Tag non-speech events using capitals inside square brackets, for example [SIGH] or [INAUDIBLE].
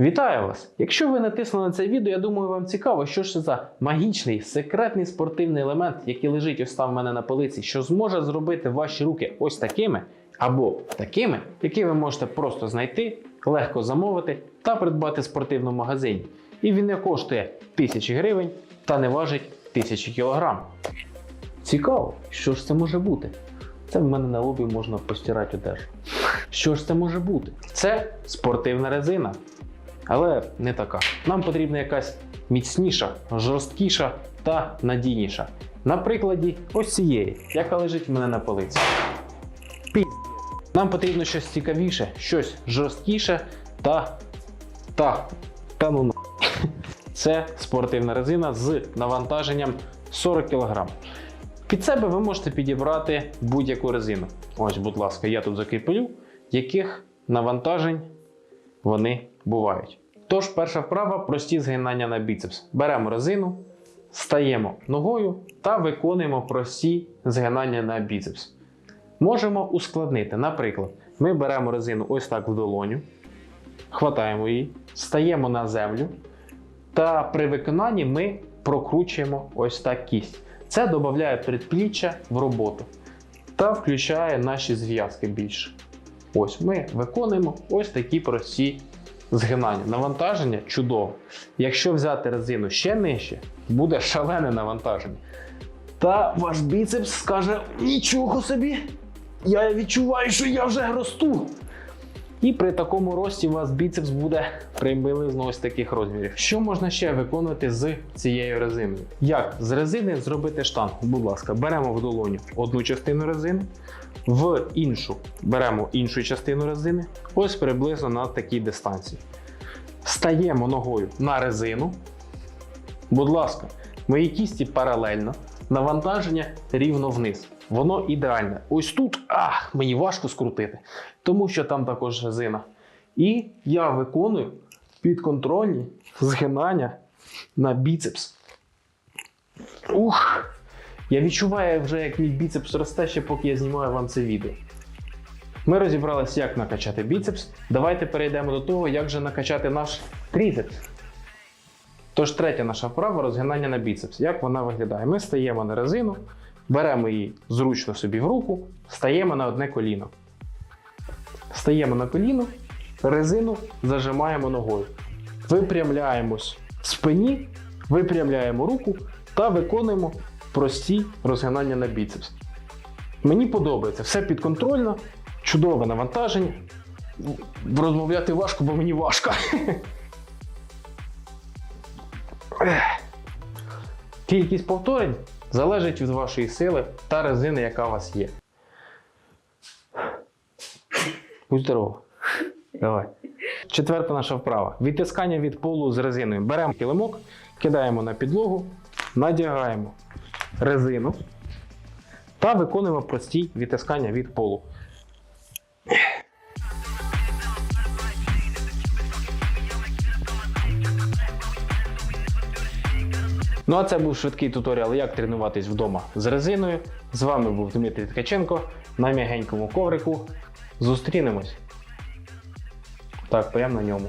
Вітаю вас! Якщо ви натиснули на це відео, я думаю, вам цікаво, що ж це за магічний секретний спортивний елемент, який лежить ось там в мене на полиці, що зможе зробити ваші руки ось такими або такими, які ви можете просто знайти, легко замовити та придбати в спортивному магазині. І він не коштує тисячі гривень та не важить тисячі кілограм. Цікаво, що ж це може бути? Це в мене на лобі можна постирати одежу. Що ж це може бути? Це спортивна резина. Але не така. Нам потрібна якась міцніша, жорсткіша та надійніша. На прикладі ось цієї, яка лежить в мене на полиці. Пі. Нам потрібно щось цікавіше, щось жорсткіше та. та. та ну. [LAUGHS] Це спортивна резина з навантаженням 40 кг. Під себе ви можете підібрати будь-яку резину. Ось, будь ласка, я тут закріплю, яких навантажень вони бувають. Тож, перша вправа прості згинання на біцепс. Беремо резину, стаємо ногою та виконуємо прості згинання на біцепс. Можемо ускладнити. Наприклад, ми беремо резину ось так в долоню, хватаємо її, стаємо на землю, та при виконанні ми прокручуємо ось так кість. Це додає предпліччя в роботу та включає наші зв'язки більше. Ось ми виконуємо ось такі прості згинання. Навантаження чудово. Якщо взяти резину ще нижче, буде шалене навантаження. Та ваш біцепс скаже: нічого собі! Я відчуваю, що я вже росту. І при такому рості у вас біцепс буде приблизно ось таких розмірів. Що можна ще виконувати з цією резиною? Як з резини зробити штангу? Будь ласка, беремо в долоню одну частину резини, в іншу беремо іншу частину резини, ось приблизно на такій дистанції. Стаємо ногою на резину. Будь ласка, мої кісті паралельно, навантаження рівно вниз. Воно ідеальне. Ось тут ах, мені важко скрутити, тому що там також резина. І я виконую підконтрольні згинання на біцепс. Ух! Я відчуваю вже, як мій біцепс росте, ще поки я знімаю вам це відео. Ми розібралися, як накачати біцепс. Давайте перейдемо до того, як же накачати наш тріцепс. Тож третя наша вправа розгинання на біцепс. Як вона виглядає? Ми стаємо на резину, беремо її зручно собі в руку, стаємо на одне коліно. Стаємо на коліно, резину зажимаємо ногою. Випрямляємось в спині, випрямляємо руку та виконуємо прості розгинання на біцепс. Мені подобається, все підконтрольно, чудове навантаження. Розмовляти важко, бо мені важко. [LAUGHS] Кількість повторень залежить від вашої сили та резини, яка у вас є. Будь здоров. Давай. Четверта наша вправа. Відтискання від полу з резиною. Беремо килимок, кидаємо на підлогу, надягаємо резину та виконуємо прості відтискання від полу. Ну а це був швидкий туторіал, як тренуватись вдома з резиною. З вами був Дмитрій Ткаченко на м'ягенькому коврику. Зустрінемось. Так, прямо на ньому.